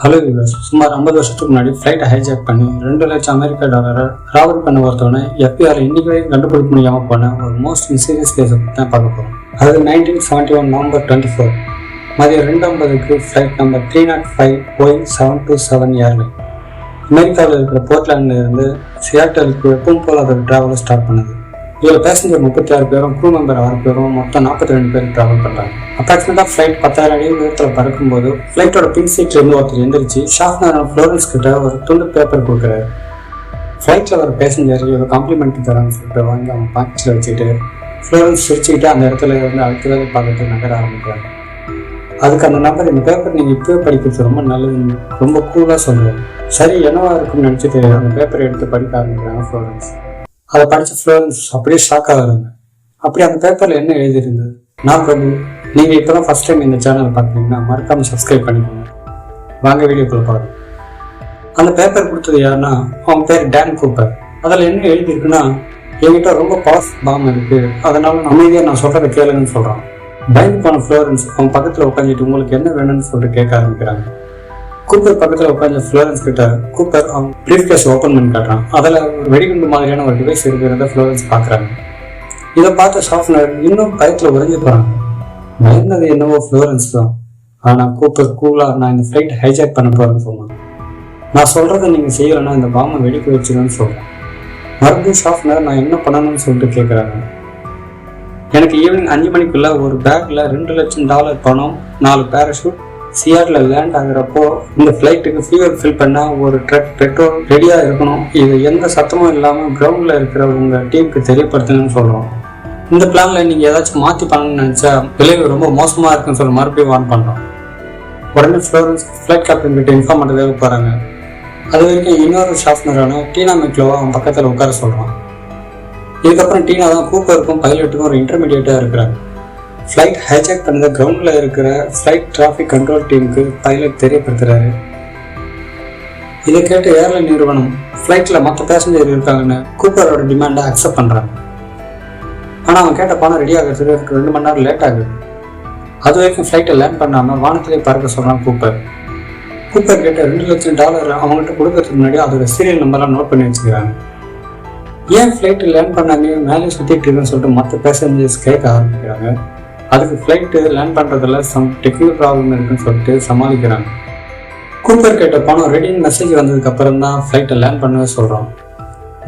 Hello use சுமார் ஐம்பது வருஷத்துக்கு முன்னாடி ஃப்ளைட்டை ஹைஜாக் பண்ணி ரெண்டு லட்சம் அமெரிக்க டாலரை ராபரி பண்ண ஒருத்தவனை எஃபிஆர் இன்னைக்கு வரைக்கும் கண்டுபிடிக்க முடியாமல் போன ஒரு மோஸ்ட் சீரியஸ் கேஸை பற்றி தான் பார்க்க போகிறோம் அது nineteen seventy one November twenty four மதியம் ரெண்டு ஐம்பதுக்கு flight number three nought five Y seven two seven airline அமெரிக்காவில் இருக்கிற போர்ட்லாண்டில் இருந்து சியாட்டலுக்கு எப்பவும் போல் அதோட ட்ராவலை ஸ்டார்ட் பண்ணுது. இதில் பேசஞ்சர் முப்பத்தி ஆறு பேரும் க்ரூ மெம்பர் ஆறு பேரும் மொத்தம் நாற்பத்தி ரெண்டு பேர் ட்ராவல் பண்ணுறாங்க அப்ராக்சிமேட்டாக ஃப்ளைட் பத்தாயிரம் அடி உயரத்தில் பறக்கும்போது ஃப்ளைட்டோட பின் சீட்லேருந்து ஒருத்தர் எந்திரிச்சு ஷாஃப்னர் ஃப்ளோரன்ஸ் கிட்ட ஒரு துண்டு பேப்பர் கொடுக்குறாரு. ஃப்ளைட்டில் வர பேசஞ்சர் ஒரு காம்ப்ளிமெண்ட் தரான்னு சொல்லிட்டு வாங்கி அவங்க பாக்கெட்டில் வச்சுட்டு ஃப்ளோரன்ஸ் சிரிச்சுக்கிட்டு அந்த இடத்துல இருந்து அடுத்ததாக பார்த்துட்டு நகர ஆரம்பிக்கிறாங்க அதுக்கு அந்த நம்பர் இந்த பேப்பர் நீங்கள் இப்போவே படிக்கிறது ரொம்ப நல்லது ரொம்ப கூலாக சொல்லுவேன் சரி என்னவா இருக்கும்னு நினச்சிட்டு அந்த பேப்பரை எடுத்து படிக்க ஆரம்பிக்கிறாங்க ஃப்ளோரன்ஸ் அதை படிச்ச ஃப்ளோரன்ஸ் அப்படியே ஷாக் ஆகுறாங்க. அப்படி அந்த பேப்பர்ல என்ன எழுதியிருந்தது? நான் பிரபு நீங்கள் இப்போ தான் ஃபர்ஸ்ட் டைம் இந்த சேனல் பார்க்குறீங்கன்னா மறக்காமல் சப்ஸ்கிரைப் பண்ணிக்கோங்க. வாங்க வீடியோக்குள்ள பார்க்கலாம் அந்த பேப்பர் கொடுத்தது யாருன்னா அவன் பேர் டேன் கூப்பர் அதில் என்ன எழுதியிருக்குன்னா என்கிட்ட ரொம்ப பாஸ் பாம் இருக்குது அதனால அமைதியாக நான் சொல்கிறத கேளுங்கன்னு சொல்கிறான் பயந்து போன ஃப்ளோரன்ஸ் அவன் பக்கத்தில் உட்காந்துட்டு உங்களுக்கு என்ன வேணும்னு சொல்லிட்டு கேட்க ஆரம்பிக்கிறாங்க. கூப்பர் பக்கத்தில் உட்காந்து ஃப்ளோரன்ஸ் கிட்ட கூப்பர் அவன் ப்ரீஃப் கேஸ் ஓப்பன் பண்ணி காட்டுறான். அதில் ஒரு வெடிகுண்டு மாதிரியான ஒரு டிவைஸ் இருக்கிறத ஃப்ளோரன்ஸ் பார்க்குறாங்க. இதை பார்த்த ஷாஃப்னர் இன்னும் பயத்தில் உறைஞ்சு போகிறாங்க பயந்தது என்னவோ ஃப்ளோரன்ஸ் தான். ஆனால் கூப்பர் கூலாக நான் இந்த ஃப்ளைட் ஹைஜாக் பண்ண போகிறேன்னு சொன்னான் நான் சொல்கிறத நீங்கள் செய்யலைன்னா இந்த பாம்பை வெடிக்க வச்சுருன்னு சொல்கிறேன் மறுபடியும் ஷாஃப்னர் நான் என்ன பண்ணணும்னு சொல்லிட்டு கேட்குறாங்க எனக்கு ஈவினிங் அஞ்சு மணிக்குள்ள ஒரு பேக்கில் ரெண்டு லட்சம் டாலர் பணம் நாலு பேராஷூட் சியாட்ல லேண்ட் ஆகுறப்போ இந்த ஃப்ளைட்டுக்கு ஃபியூவல் ஃபில் பண்ணால் ஒரு ட்ரக் பெட்ரோல் ரெடியாக இருக்கணும். இது எந்த சத்தமும் இல்லாமல் கிரவுண்ட்ல இருக்கிற உங்க டீமுக்கு தெரியப்படுத்தணும்னு சொல்றோம். இந்த பிளான்ல நீங்க ஏதாச்சும் மாத்தி பண்ணணும்னு நினைச்சா விளைவு ரொம்ப மோசமா இருக்குன்னு சொல்லி மறுபடியும் வார்ன் பண்றோம். உடனே ஃப்ளோரன்ஸ் ஃப்ளைட் கேப்டன் கிட்ட இன்ஃபார்ம் பண்ணுறதுக்கு போகிறாங்க அது வரைக்கும் இன்னொரு ஷாஃப்னரான டீனா மெக்லோவை அவன் பக்கத்தில் உட்கார சொல்கிறான் இதுக்கப்புறம் டீனா தான் கூப்பருக்கும் பைலட்டுக்கும் ஒரு இன்டர்மீடியேட்டாக இருக்கிறாங்க. ஃப்ளைட் ஹைஜாக் பண்ணத கிரவுண்டில் இருக்கிற ஃப்ளைட் டிராஃபிக் கண்ட்ரோல் டீமுக்கு பைலட் தெரியப்படுத்துகிறாரு இதை கேட்டு ஏர்லைன் நிறுவனம் ஃப்ளைட்டில் மற்ற பேசஞ்சர் இருக்காங்கன்னு கூப்பரோட டிமாண்டை அக்செப்ட் பண்ணுறாங்க ஆனால் அவன் கேட்ட பணம் ரெடி ஆகிறது ரெண்டு மணி நேரம் லேட் ஆகுது. அது வரைக்கும் ஃப்ளைட்டை லேண்ட் பண்ணாமல் வானத்திலே பறக்க சொல்கிறான் கூப்பர். கூப்பர் கேட்ட ரெண்டு லட்சம் டாலர் அவங்கள்ட்ட கொடுக்கறதுக்கு முன்னாடி அதோட சீரியல் நம்பர்லாம் நோட் பண்ணி வச்சுக்கிறாங்க. ஏன் ஃப்ளைட்டு லேண்ட் பண்ணாங்க? மேலே சுற்றிட்டு இருக்குன்னு சொல்லிட்டு மற்ற பேசஞ்சர்ஸ் கேட்க ஆரம்பிக்கிறாங்க. அதுக்கு ஃப்ளைட்டு லேண்ட் பண்ணுறதுல சம் டெக்னிக்கல் ப்ராப்ளம் இருக்குன்னு சொல்லிட்டு சமாளிக்கிறாங்க. கூப்பர் கேட்ட பணம் ரெடின்னு மெசேஜ் வந்ததுக்கு அப்புறம் தான் ஃப்ளைட்டை லேண்ட் பண்ணவே சொல்கிறோம்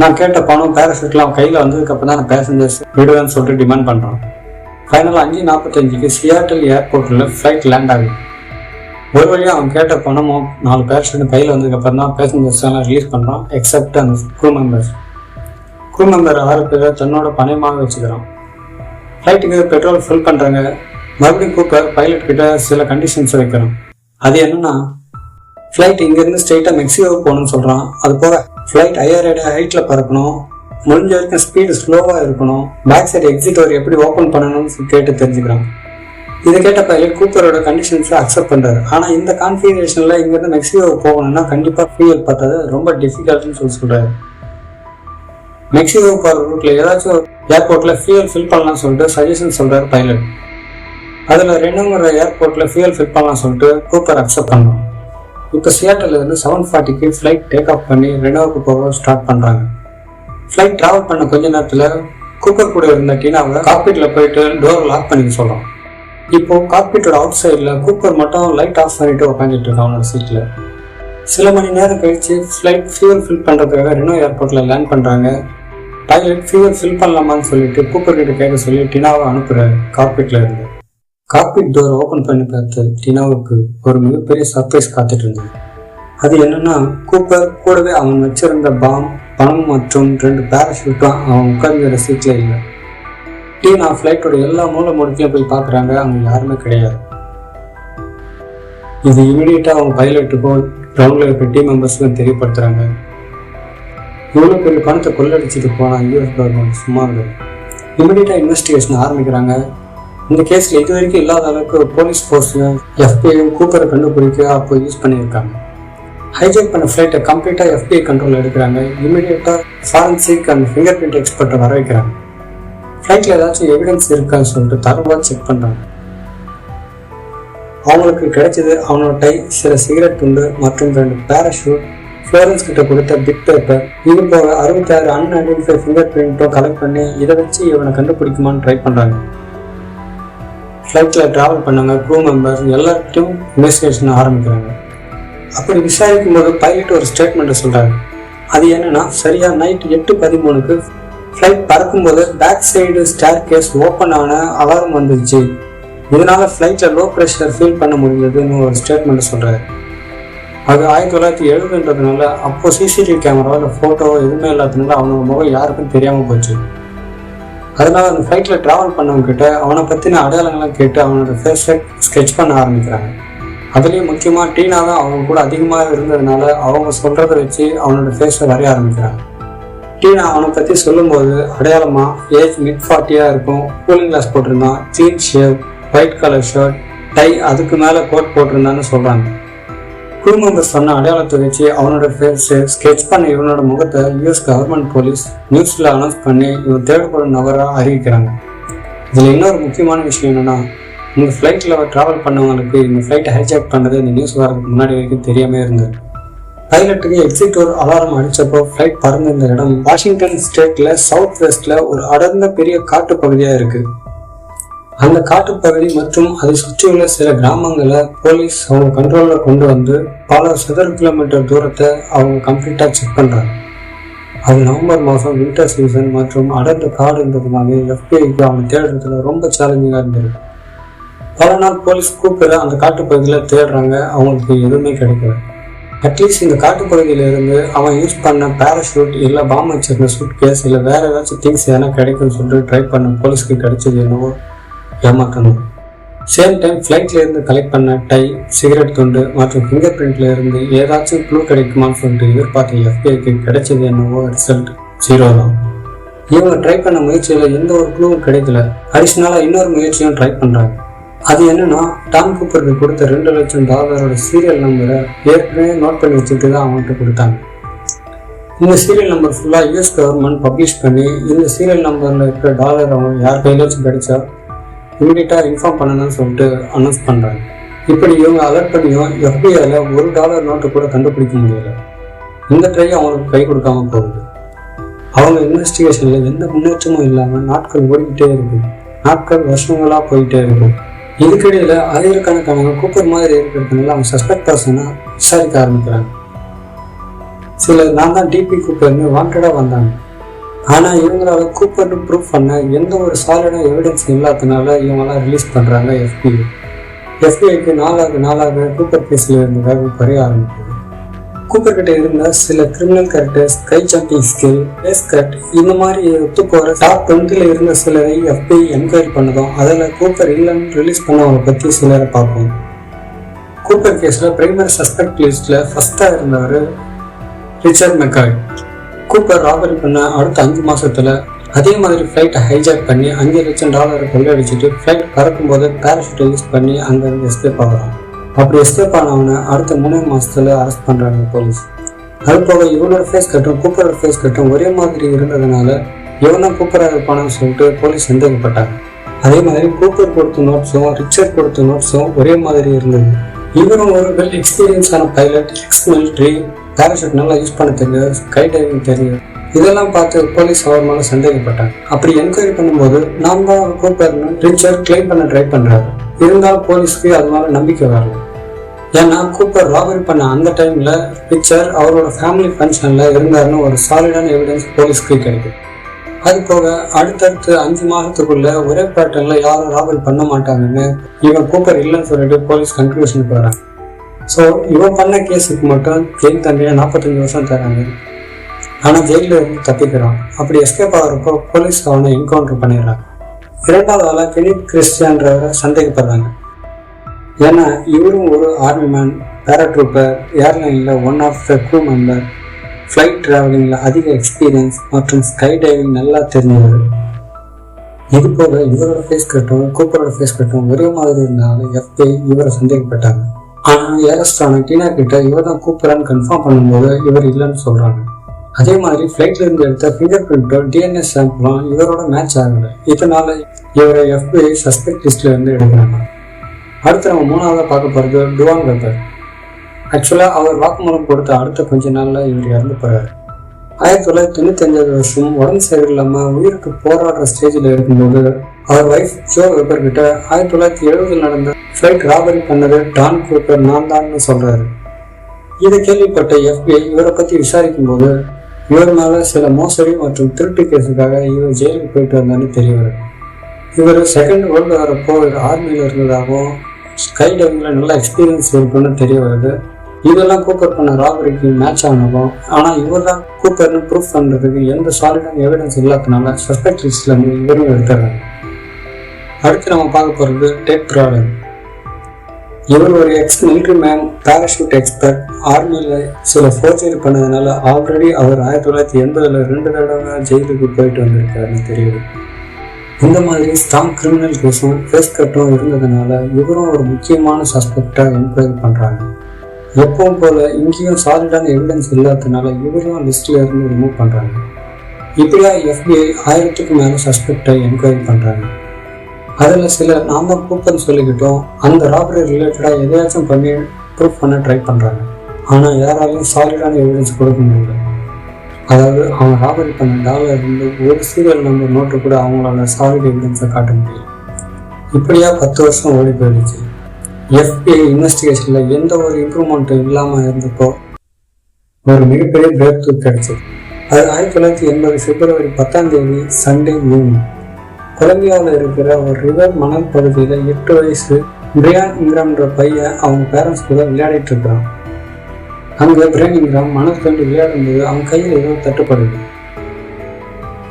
நான் கேட்ட பணம் பேராஷூட்லாம் கையில் வந்ததுக்கப்புறம் தான் நான் பேசஞ்சர்ஸ் விடுவேன்னு சொல்லிட்டு டிமாண்ட் பண்ணுறான் ஃபைனலாக அஞ்சு நாற்பத்தஞ்சுக்கு சியாட்டல் ஏர்போர்ட்டில் ஃப்ளைட் லேண்ட் ஆகுது. ஒரு வழியாக அவன் கேட்ட பணமும் நாலு பேரஷூட் கையில் வந்ததுக்கப்புறம் தான் பேசஞ்சர்ஸ் எல்லாம் ரிலீஸ் பண்ணுறான் எக்ஸப்ட் அந்த குரூ மெம்பர்ஸ் குரூ மெம்பர் ஆறு பேரை தன்னோட பணயமாக வச்சுக்கிறான். ஃப்ளைட்டுக்கு பெட்ரோல் ஃபில் பண்ணுறாங்க மறுபடியும் கூப்பர் பைலட் கிட்ட சில கண்டிஷன்ஸ் வைக்கிறோம் அது என்னன்னா ஃப்ளைட் இங்கேருந்து ஸ்ட்ரெயிட்டாக மெக்சிகோ போகணும்னு சொல்கிறான் அது போக ஃப்ளைட் ஹையர் ஹைட்டில் பறக்கணும். முடிஞ்ச வரைக்கும் ஸ்பீடு ஸ்லோவாக இருக்கணும். பேக் சைடு எக்ஸிட் ஒரு எப்படி ஓப்பன் பண்ணணும்னு கேட்டு தெரிஞ்சுக்கிறாங்க. இதை கேட்ட பைலட் கூப்பரோட கண்டிஷன்ஸை அக்செப்ட் பண்ணுறாரு ஆனால் இந்த கான்ஃபிகரேஷனில் இங்கேருந்து மெக்சிகோ போகணும்னா கண்டிப்பாக ஃபியூல் பார்த்தது ரொம்ப டிஃபிகல்ட்னு சொல்லி சொல்கிறாரு மெக்சிகோ போகிற ரூட்டில் ஏதாச்சும் ஏர்போர்ட்டில் ஃபியூல் ஃபில் பண்ணலாம் சொல்லிட்டு சஜஷன் சொல்கிறார் பைலட் அதில் ரெண்டுங்கிற ஏர்போர்ட்டில் ஃபியூல் ஃபில் பண்ணலாம் சொல்லிட்டு கூப்பர் அக்செப்ட் பண்ணோம் இப்போ சியாட்டில் இருந்து செவன் ஃபார்ட்டிக்கு ஃப்ளைட் டேக் ஆஃப் பண்ணி ரெனோவுக்கு போக ஸ்டார்ட் பண்ணுறாங்க ஃப்ளைட் ட்ராவல் பண்ண கொஞ்ச நேரத்தில் கூப்பர் கூட இருந்த டீனாவை காக்பீட்டில் போயிட்டு டோர் லாக் பண்ணிக்க சொல்கிறோம் இப்போ காக்பீட்டோட அவுட் சைடில் கூப்பர் மட்டும் லைட் ஆஃப் பண்ணிட்டு உட்காந்துட்டு இருக்கான் அவனோட சீட்டில் சில மணி நேரம் கழிச்சு ஃப்ளைட் ஃபியூல் ஃபில் பண்ணுறதுக்காக ரெனோ ஏர்போர்ட்டில் லேண்ட் பண்ணுறாங்க பைலட் ஃபியூல் ஃபில் பண்ணலாமான்னு சொல்லிட்டு கூப்பர் கிட்ட கேட்க சொல்லி டினாவை அனுப்புகிறாரு காக்பீட்ல இருந்து. காக்பிட் டோர் ஓப்பன் பண்ணி பார்த்த டினாவுக்கு ஒரு மிகப்பெரிய சர்ப்ரைஸ் காத்துட்டு இருந்தது. அது என்னன்னா கூப்பர் கூடவே அவன் வச்சிருந்த பாம் பணம் மற்றும் ரெண்டு பேராஷூட்டும் அவன் உட்கார்ந்துற சீட்ல இல்லை. டீனா ஃப்ளைட்டோட எல்லா மூலை முடுக்கையும் போய் பார்க்குறாங்க அங்கே யாருமே கிடையாது. இது இமீடியட்டாக அவங்க பைலட்டுக்கும் கிரவுண்டில் இருக்க டீம் மெம்பர்ஸ்க்கும் தெரியப்படுத்துகிறாங்க இவ்வளோ பெரிய பணத்தை கொள்ளடிச்சிட்டு போனால் யூஎஸ் கவர்மெண்ட் சும்மா இல்லை. இமீடியட்டாக இன்வெஸ்டிகேஷன் ஆரம்பிக்கிறாங்க. இந்த கேஸ்ல இது வரைக்கும் இல்லாத அளவுக்கு போலீஸ் ஃபோர்ஸ் எஃபிஐயும் கூப்பரை கண்டுபிடிக்க அப்போ யூஸ் பண்ணியிருக்காங்க. ஹைஜாக் பண்ண ஃப்ளைட்டை கம்ப்ளீட்டாக எஃபிஐ கண்ட்ரோல் எடுக்கிறாங்க. இமீடியட்டாக ஃபாரன்சிக் அண்ட் ஃபிங்கர் பிரிண்ட் எக்ஸ்பர்ட்டை வர வைக்கிறாங்க. ஃப்ளைட்டில் ஏதாச்சும் எவிடன்ஸ் இருக்கான்னு சொல்லிட்டு தரவாக செக் பண்ணுறாங்க அவங்களுக்கு கிடைச்சது அவனோட டை சில சிகரெட் துண்டு மற்றும் ரெண்டு பேராஷூட் ஃப்ளோரன்ஸ் கிட்ட கொடுத்த பிக் பேப்பர் இது போக அறுபத்தி ஆறு அன்ஐடென்டிஃபை ஃபிங்கர் பிரிண்ட்டும் கலெக்ட் பண்ணி இதை வச்சு இவனை கண்டுபிடிக்குமான்னு ட்ரை பண்ணுறாங்க ஃப்ளைட்டில் ட்ராவல் பண்ணவங்க க்ரூ மெம்பர்ஸ் எல்லார்கிட்டையும் இன்வெஸ்டிகேஷன் ஆரம்பிக்கிறாங்க. அப்படி விசாரிக்கும் போது பைலட் ஒரு ஸ்டேட்மெண்ட்டை சொல்கிறாங்க அது என்னன்னா சரியாக நைட் எட்டு பதிமூணுக்கு ஃப்ளைட் பறக்கும்போது back side staircase open ஆன அலாரம் வந்துச்சு. இதனால ஃப்ளைட்டில் லோ ப்ரெஷர் ஃபீல் பண்ண முடிஞ்சதுன்னு ஒரு ஸ்டேட்மெண்ட் சொல்கிறாரு அது ஆயிரத்தி தொள்ளாயிரத்தி எழுபதுன்றதுனால அப்போது சிசிடிவி கேமராவில் ஃபோட்டோ எதுவுமே இல்லாததுனால அவனோட முகம் யாருக்கும் தெரியாமல் போச்சு. அதனால அந்த ஃப்ளைட்டில் ட்ராவல் பண்ணவங்கிட்ட அவனை பற்றின அடையாளங்கள்லாம் கேட்டு அவனோட ஃபேஸை ஸ்கெட்ச் பண்ண ஆரம்பிக்கிறாங்க. அதுலேயும் முக்கியமாக டீனா தான் அவங்க கூட அதிகமாக இருந்ததுனால அவங்க சொல்கிறத வச்சு அவனோட ஃபேஸை வரைய ஆரம்பிக்கிறாங்க. டீனா அவனை பற்றி சொல்லும்போது அடையாளமாக ஏஜ் மிட் ஃபார்ட்டியாக இருக்கும் கூலிங் கிளாஸ் போட்டிருந்தான் jeans shave white colour shirt tie அதுக்கு மேலே கோட் போட்டிருந்தான்னு சொல்கிறாங்க குடும்பங்கள் சொன்ன அடையாளத்தை வச்சு அவனோட ஃபேஸை ஸ்கெச் பண்ண இவனோட முகத்தை யூஎஸ் கவர்மெண்ட் போலீஸ் நியூஸில் அனௌன்ஸ் பண்ணி இவன் தேவைப்படும் நபராக அறிவிக்கிறாங்க. இதில் இன்னொரு முக்கியமான விஷயம் என்னென்னா இந்த ஃப்ளைட்டில் ட்ராவல் பண்ணவங்களுக்கு இந்த ஃப்ளைட்டை ஹைஜாக் பண்ணது இந்த நியூஸ் வரதுக்கு முன்னாடி வரைக்கும் தெரியாமே இருந்தது. பைலட்டுக்கு எக்ஸிட் ஒரு அலாரம் அடித்தப்போ ஃப்ளைட் பறந்திருந்த இடம் வாஷிங்டன் ஸ்டேட்டில் சவுத் வெஸ்ட்டில் ஒரு அடர்ந்த பெரிய காட்டு பகுதியாக இருக்குது அந்த காட்டுப்பகுதி மற்றும் அதை சுற்றியுள்ள சில கிராமங்களை போலீஸ் அவங்க கண்ட்ரோல்ல கொண்டு வந்து பல சதுர கிலோமீட்டர் தூரத்தை அவங்க கம்ப்ளீட்டா செக் பண்றாங்க. அது நவம்பர் மாதம் வின்டர் சீசன் மற்றும் அடர்ந்த காடு இருந்ததுனால எஃபிஐக்கு அவங்க தேடுறதுல ரொம்ப சேலஞ்சிங்காக இருந்தது பல நாள் போலீஸ் கூப்பிட அந்த காட்டுப்பகுதியில் தேடுறாங்க. அவங்களுக்கு எதுவுமே கிடைக்கல. அட்லீஸ்ட் இந்த காட்டுப்பகுதியில இருந்து அவன் யூஸ் பண்ண பேராஷூட் இல்லை பாம்பு வச்சிருந்த சூட் கேஸ் இல்லை வேற ஏதாச்சும் திங்ஸ் எதனா கிடைக்கும்னு சொல்லிட்டு ட்ரை பண்ண போலீஸ்க்கு கிடைச்சது என்னவோ ஏமாற்றணும். சேம் டைம் ஃப்ளைட்ல இருந்து கலெக்ட் பண்ண டை சிகரெட் துண்டு மற்றும் ஃபிங்கர் பிரிண்ட்ல இருந்து ஏதாச்சும் க்ளூ கிடைக்குமான்னு சொல்லிட்டு எதிர்பார்த்த எஃபிஐக்கு கிடைச்சது என்னவோ ரிசல்ட் ஜீரோ தான். இவங்க ட்ரை பண்ண முயற்சியில எந்த ஒரு க்ளூவும் கிடைக்கல. அடிஷ்னலா இன்னொரு முயற்சியும் ட்ரை பண்றாங்க. அது என்னன்னா டாம் கூப்பருக்கு கொடுத்த ரெண்டு லட்சம் டாலரோட சீரியல் நம்பரை ஏற்கனவே நோட் பண்ணி வச்சுட்டு தான் அவங்கள்ட்ட கொடுத்தாங்க. இந்த சீரியல் நம்பர் ஃபுல்லாக யூஎஸ் கவர்மெண்ட் பப்ளிஷ் பண்ணி இந்த சீரியல் நம்பரில் இருக்கிற டாலர் அவங்க யார் கையிலாச்சும் கிடைச்சா இமீடியட்டாக இன்ஃபார்ம் பண்ணணும்னு சொல்லிட்டு அனௌன்ஸ் பண்ணுறாங்க இப்படி இவங்க அலர்ட் பண்ணியும் எஃபிஐல ஒரு டாலர் நோட்டு கூட கண்டுபிடிக்க முடியல. இந்த ட்ரை அவங்களுக்கு கை கொடுக்காம போகுது. அவங்க இன்வெஸ்டிகேஷனில் எந்த முன்னேற்றமும் இல்லாமல் நாட்கள் ஓடிக்கிட்டே இருக்கு. நாட்கள் வருஷங்களாக போயிட்டே இருக்கும் இதுக்கிடையில் ஆயிரக்கணக்கான கூப்பர் மாதிரி இருக்கிறதுனால அவங்க சஸ்பெக்ட் பர்சனாக விசாரிக்க ஆரம்பிக்கிறாங்க. சில நான் தான் டிபி கூப்பர்னு வாண்டடாக வந்தாங்க. ஆனால் இவங்களால கூப்பர்னு ப்ரூவ் பண்ண எந்த ஒரு சாலிடான எவிடன்ஸ் இல்லாததுனால இவங்களாம் ரிலீஸ் பண்ணுறாங்க எஃபிஐ எஃபிஐக்கு நாளாக நாளாக கூப்பர் கேஸில் இருந்த வேகம் குறைய ஆரம்பிக்குது. கூப்பர் கிட்ட இருந்த சில கிரிமினல் கேரக்டர்ஸ் கை ஜம்பிங் ஸ்கில் பேஸ் கட் இந்த மாதிரி ஒத்து போகிற டாப் டுவெண்ட்டில் இருந்த சிலரை எஃபிஐ என்கொயரி பண்ணதும் அதில் கூப்பர் இல்லைன்னு ரிலீஸ் பண்ணவங்க பற்றி சிலரை பார்ப்போம். கூப்பர் கேஸில் பிரைமரி சஸ்பெக்ட் லிஸ்ட்டில் ஃபஸ்ட்டாக இருந்தவர் ரிச்சர்ட் மெக்காய் கூப்பர் ராபரி பண்ண அடுத்த அஞ்சு மாசத்துல அதே மாதிரி ஃப்ளைட்டை ஹைஜாக் பண்ணி அஞ்சு லட்சம் டாலரை கொள்ளடிச்சிட்டு ஃப்ளைட் பறக்கும்போது பேராஷூட்டை யூஸ் பண்ணி அங்கேருந்து எஸ்கேப் ஆகிறான். அப்படி எஸ்கேப் ஆனவனை அடுத்த மூணு மாசத்துல அரெஸ்ட் பண்றாங்க போலீஸ் அது போக இவனோட ஃபேஸ் கட்டும் கூப்பரோட ஃபேஸ் கட்டும் ஒரே மாதிரி இருந்ததுனால இவனை கூப்பராக இருப்பானு சொல்லிட்டு போலீஸ் சந்தேகப்பட்டாங்க. அதே மாதிரி கூப்பர் கொடுத்த நோட்ஸும் ரிச்சர்ட் கொடுத்த நோட்ஸும் ஒரே மாதிரி இருந்தது. இவரும் ஒரு வெல் எக்ஸ்பீரியன்ஸான பைலட் எக்ஸ் மிலிட்ரி பேராஷூட் நல்லா யூஸ் பண்ண தெரியும் ஸ்கை டைவிங் தெரியும். இதெல்லாம் பார்த்து போலீஸ் அவர் மேலே சந்தேகப்பட்டாங்க. அப்படி என்கொயரி பண்ணும்போது நான் தான் கூப்பர்னு ரிச்சர்ட் கிளைம் பண்ண ட்ரை பண்ணுறாரு இருந்தாலும் போலீஸ்க்கு அது மேலே நம்பிக்கை வரல. ஏன்னா கூப்பர் ராபரி பண்ண அந்த டைமில் ரிச்சர் அவரோட ஃபேமிலி ஃபங்க்ஷனில் இருந்தாருன்னு ஒரு சாலிடான எவிடன்ஸ் போலீஸ்க்கு கிடைக்கும் அது போக அடுத்தடுத்து அஞ்சு மாதத்துக்குள்ளே ஒரே பேட்டர்னில் யாரும் ராபரி பண்ண மாட்டாங்கன்னு இவன் கூப்பர் இல்லைன்னு சொல்லிட்டு போலீஸ் கன்க்ளூஷன் போகிறாங்க ஸோ இவன் பண்ண கேஸுக்கு மட்டும் ஜெயில் தண்டனை நாற்பத்தஞ்சு வருஷம் தராங்க. ஆனால் ஜெயிலில் இருந்து தப்பிக்கிறான். அப்படி எஸ்கேப் ஆகிறப்போ போலீஸ் அவனை என்கவுண்டர் பண்ணிடுறாங்க இரண்டாவது ஆளாக கெனித் கிறிஸ்டியான்றவரை சந்தேகப்படுறாங்க. ஏன்னா இவரும் ஒரு army man paratrooper ஏர்லைனில் one of the crew member flight டிராவலிங்கில் அதிக எக்ஸ்பீரியன்ஸ் மற்றும் ஸ்கை டைவிங் நல்லா தெரிஞ்சவர். இது போக இவரோட ஃபேஸ் கட்டும் கூப்பரோட ஃபேஸ் கட்டும் ஒரே மாதிரி இருந்தாலும் எஃபிஐ இவரை சந்தேகப்பட்டாங்க. ஆனால் ஏரஸ்டான டீனா கிட்ட இவர் தான் கூப்பிட்றான்னு கன்ஃபார்ம் பண்ணும்போது இவர் இல்லைன்னு சொல்கிறாங்க அதே மாதிரி ஃப்ளைட்ல இருந்து எடுத்த ஃபிங்கர் பிரிண்ட்டும் டிஎன்எஸ் சாம்பிளும் இவரோட மேட்ச் ஆகல. இதனால இவரை எஃபிஐ சஸ்பெக்ட் லிஸ்ட்ல இருந்து எடுக்கிறாங்க. அடுத்து நம்ம மூணாவதாக பார்க்க போகிறது டுவான் வெப்பர் ஆக்சுவலாக அவர் வாக்குமூலம் கொடுத்த அடுத்த கொஞ்ச நாளில் இவர் இறந்து போகிறார் ஆயிரத்தி தொள்ளாயிரத்தி தொண்ணூத்தி அஞ்சாவது வருஷம் உடம்பு சரியில்லாமல் உயிருக்கு போராடுற ஸ்டேஜில் இருக்கும்போது அவர் வைஃப் ஜோ வெப்பர் கிட்ட ஆயிரத்தி தொள்ளாயிரத்தி எழுபதில் நடந்த ஃப்ளைட் ராபரி பண்ணது டான் கூப்பர் நான் தான்னு சொல்றாரு. இதை கேள்விப்பட்ட எஃபிஐ இவரை பத்தி விசாரிக்கும் போது இவர் மேல சில மோசடி மற்றும் திருட்டு கேஸுக்காக இவர் ஜெயிலுக்கு போயிட்டு வந்தான்னு தெரிய வருது இவர் செகண்ட் வேர்ல்டு வரப்போ அப்போ இவர் ஆர்மியில் இருந்ததாகவும் ஸ்கை டைவிங்கில் நல்ல எக்ஸ்பீரியன்ஸ் இருக்குன்னு தெரிய வருது. இதெல்லாம் கூப்பர் பண்ண ராபரிக்கு மேட்ச் ஆனதும் ஆனால் இவர் தான் கூப்பர்னு ப்ரூஃப் பண்ணுறதுக்கு எந்த சாலிடான எவிடன்ஸ் இல்லாதனால சஸ்பெக்ட் லிஸ்ட்ல இருந்து இவரும் எடுத்துறாங்க அடுத்து நம்ம பார்க்க போகிறது டெட் ப்ராடன் இவர் ஒரு ex military man parachute expert ஆர்மியில் சில ஃபோர்ஜரி பண்ணதுனால ஆல்ரெடி அவர் ஆயிரத்தி தொள்ளாயிரத்தி எண்பதில் ரெண்டு தடவை ஜெயிலுக்கு போயிட்டு வந்திருக்காருன்னு தெரியுது. இந்த மாதிரி ஸ்ட்ராங் கிரிமினல் கேஸும் ஃபேஸ் கட்டும் இருந்ததுனால இவரும் ஒரு முக்கியமான சஸ்பெக்டாக என்கொயரி பண்ணுறாங்க எப்பவும் போல் இங்கேயும் சாலிடான எவிடன்ஸ் இல்லாததுனால இவரையும் லிஸ்ட்டில் இருந்து ரிமூவ் பண்ணுறாங்க இப்படியா எஃபிஐ ஆயிரத்துக்கும் மேலே சஸ்பெக்டை என்கொயரி பண்ணுறாங்க அதில் சில நாம கூப்பன் சொல்லிக்கிட்டோம். அந்த ராபரி ரிலேட்டடாக எதையாச்சும் பண்ணி ப்ரூஃப் பண்ண ட்ரை பண்ணுறாங்க ஆனால் யாராலையும் சாலிடான எவிடன்ஸ் கொடுக்க முடியல. அதாவது அவன் ராபரி பண்ண டாலர் இருந்து ஒரு சீரியல் நம்பர் நோட்டு கூட அவங்களால சாலிட் எவிடன்ஸை காட்ட முடியல. இப்படியா பத்து வருஷம் ஓடி போயிடுச்சு. எஃபிஐ இன்வெஸ்டிகேஷனில் எந்த ஒரு இம்ப்ரூவ்மெண்ட்டும் இல்லாமல் இருந்தப்போ ஒரு மிகப்பெரிய பிரேக் தூக் கிடைச்சது. அது ஆயிரத்தி தொள்ளாயிரத்தி எண்பது பிப்ரவரி பத்தாம் தேதி சண்டே ஈவினிங் கொலம்பியாவில் இருக்கிற ஒரு ரிவர் மணல் பகுதியில் எட்டு வயசு பிரியான் இங்கிராம்ன்ற பையன் அவங்க பேரண்ட்ஸ் கூட விளையாடிட்டு இருக்கிறான். அங்கே பிரியான் இங்கிராம் மணல் கண்டு விளையாடும்போது அவன் கையில் ஏதோ தட்டுப்படுது.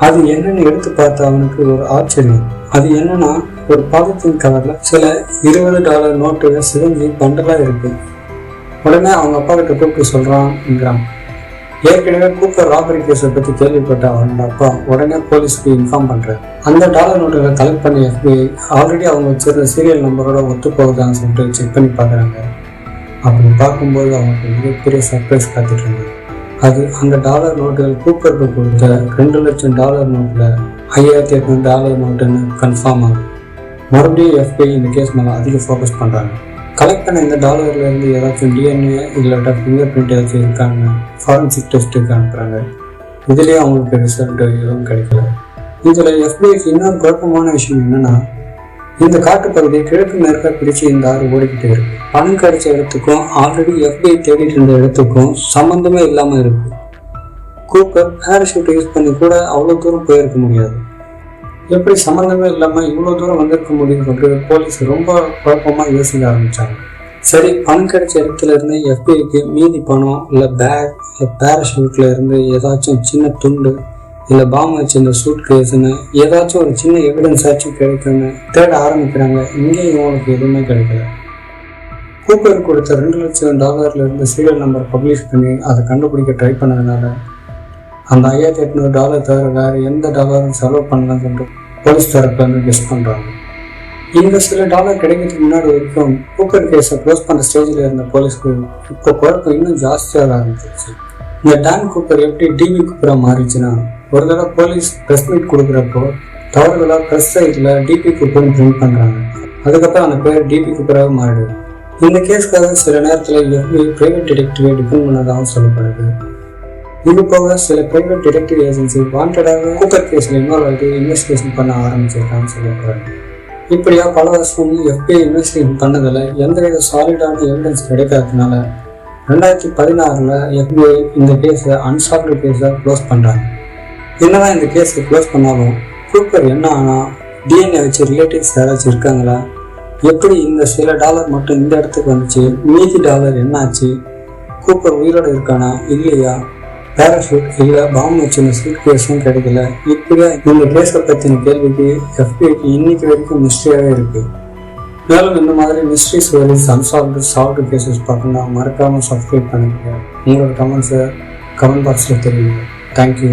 அது என்னன்னு எடுத்து பார்த்த அவனுக்கு ஒரு ஆச்சரியம். அது என்னன்னா ஒரு பாதத்தின் கவர்ல சில இருபது டாலர் நோட்டுகள் சிதைஞ்சு பண்டலா இருக்கு. உடனே அவங்க அப்பா கிட்ட கூப்பிட்டு சொல்றான்ங்கிறான் ஏற்கனவே கூப்பர் ராபரி கேஸை பத்தி கேள்விப்பட்ட அவனோட அப்பா உடனே போலீஸ்க்கு இன்ஃபார்ம் பண்றாரு. அந்த டாலர் நோட்டுகளை கலெக்ட் பண்ண எஃபிஐ ஆல்ரெடி அவங்க வச்சிருந்த சீரியல் நம்பரோட ஒத்து போகுதான்னு சொல்லிட்டு செக் பண்ணி பார்க்குறாங்க. அப்படி பார்க்கும்போது அவங்களுக்கு மிகப்பெரிய சர்ப்ரைஸ் காத்துட்டு இருந்தது. அது அந்த டாலர் நோட்டுகள் கூப்பருக்கு கொடுத்த ரெண்டு லட்சம் டாலர் நோட்டில் ஐயாயிரத்தி எட்நூறு டாலர் நோட்டுன்னு கன்ஃபார்ம் ஆகுது. மறுபடியும் எஃபிஐ இந்த கேஸ் மேலே அதிக ஃபோக்கஸ் பண்ணுறாங்க கலெக்ட் பண்ண இந்த டாலர்ல இருந்து ஏதாச்சும் டிஎன்ஏ இல்லாட்டா ஃபிங்கர் பிரிண்ட் ஏதாச்சும் இருக்கான்னு ஃபாரன்சிக் டெஸ்ட்டுக்கு அனுப்புகிறாங்க இதுலேயே அவங்களுக்கு ரிசல்ட் எதுவும் கிடைக்கல. இதில் எஃபிஐக்கு இன்னொரு குழப்பமான விஷயம் என்னன்னா இந்த காட்டுப்பகுதி கிழக்கு மேற்க பிரிச்சு இந்த ஆறு ஓடிக்கிட்டே இருக்கு. பணம் கிடைச்ச இடத்துக்கும் ஆல்ரெடி எஃபிஐ தேடிட்டு இருந்த இடத்துக்கும் சம்மந்தமே இல்லாமல் இருக்கு. கூப்பர் பேராஷூட் யூஸ் பண்ணி கூட அவ்வளோ தூரம் போயிருக்க முடியாது. எப்படி சம்மந்தமே இல்லாமல் இவ்வளோ தூரம் வந்திருக்க முடியும்னு சொல்லிட்டு போலீஸ் ரொம்ப குழப்பமாக யோசிக்க ஆரம்பிச்சாங்க. சரி பணம் கிடைச்ச இடத்துல இருந்து எஃபிஐக்கு மீதி பணம் இல்லை பேக் இல்லை பேராஷூட்ல இருந்து ஏதாச்சும் சின்ன துண்டு இல்லை பாம் வச்சிருந்த சூட் கேஸ்னு ஏதாச்சும் ஒரு சின்ன எவிடன்ஸ் ஆச்சும் கிடைக்கும்னு தேட ஆரம்பிக்கிறாங்க. இங்கேயும் இவங்களுக்கு எதுவுமே கிடைக்கல. கூப்பர் கொடுத்த ரெண்டு லட்சம் டாலர்ல இருந்து சீரியல் நம்பர் பப்ளிஷ் பண்ணி அதை கண்டுபிடிக்க ட்ரை பண்ணதுனால அந்த ஐயாயிரத்தி எட்நூறு டாலர் தவிர வேற எந்த டாலரும் செலவு பண்ணலன்னு சொல்லிட்டு போலீஸ் தரப்புல வந்து மிஸ் பண்ணுறாங்க இந்த சில டாலர் கிடைக்கிறதுக்கு முன்னாடி வரைக்கும் பூக்கர் கேஸை க்ளோஸ் பண்ணுற ஸ்டேஜில் இருந்த போலீஸ்க்கு இப்போ குழப்பம் இன்னும் ஜாஸ்தியாக ஆரம்பிச்சிருச்சு இந்த டான் கூப்பர் எப்படி டிவி கூப்பராக மாறிச்சுன்னா ஒரு தடவை போலீஸ் ப்ரெஸ் மீட் கொடுக்குறப்போ தவறுதலாக ப்ரெஸ் சைட்டில் டிபி கூப்பர்னு பிரிண்ட் பண்ணுறாங்க அதுக்கப்புறம் அந்த பேர் டிபி கூப்பராக மாறிடுது. இந்த கேஸ்க்காக சில நேரத்தில் எஃபிஐ பிரைவேட் டிடெக்டிவை டிபெண்ட் பண்ணதாகவும் சொல்லப்படுது. இது சில பிரைவேட் டிடெக்டிவ் ஏஜென்சி வாண்டடாக கூப்பர் கேஸில் இன்வால்வ் ஆகிட்டு இன்வெஸ்டிகேஷன் பண்ண ஆரம்பிச்சிருக்கான்னு சொல்லப்படுறாங்க இப்படியா பல வருஷம் எஃபிஐ இன்வெஸ்டிகேஷன் பண்ணதில் எந்தவித சாலிடான எவிடன்ஸ் கிடைக்காததுனால ரெண்டாயிரத்தி பதினாறில் எஃபிஐ இந்த கேஸை அன்சால்வ்டு கேஸை க்ளோஸ் பண்ணுறாங்க என்னதான் இந்த கேஸை க்ளோஸ் பண்ணாலும் கூப்பர் என்ன ஆனால் டிஎன்ஏ வச்சு ரிலேட்டிவ்ஸ் யாராச்சும் இருக்காங்களா? எப்படி இந்த சில டாலர் மட்டும் இந்த இடத்துக்கு வந்துச்சு? மீதி டாலர் என்னாச்சு? கூப்பர் உயிரோட இருக்கானா? இல்லையா? பேராஷூட் இல்லை பாம்பு வச்சிருந்த சூட் கேஸும் கிடைக்கல. இப்படியா இந்த கேஸை பற்றின கேள்விக்கு எஃபிஐக்கு இன்னைக்கு வரைக்கும் மிஸ்ட்ரியாகவே இருக்கு. மேலும் இந்த மாதிரி mysteries stories unsolved solved cases பார்க்கணும்னா மறக்காமல் சப்ஸ்கிரைப் பண்ணிக்கோங்க உங்களோட கமெண்ட்ஸை கமெண்ட் பாக்ஸில் தெரியுங்க தேங்க்யூ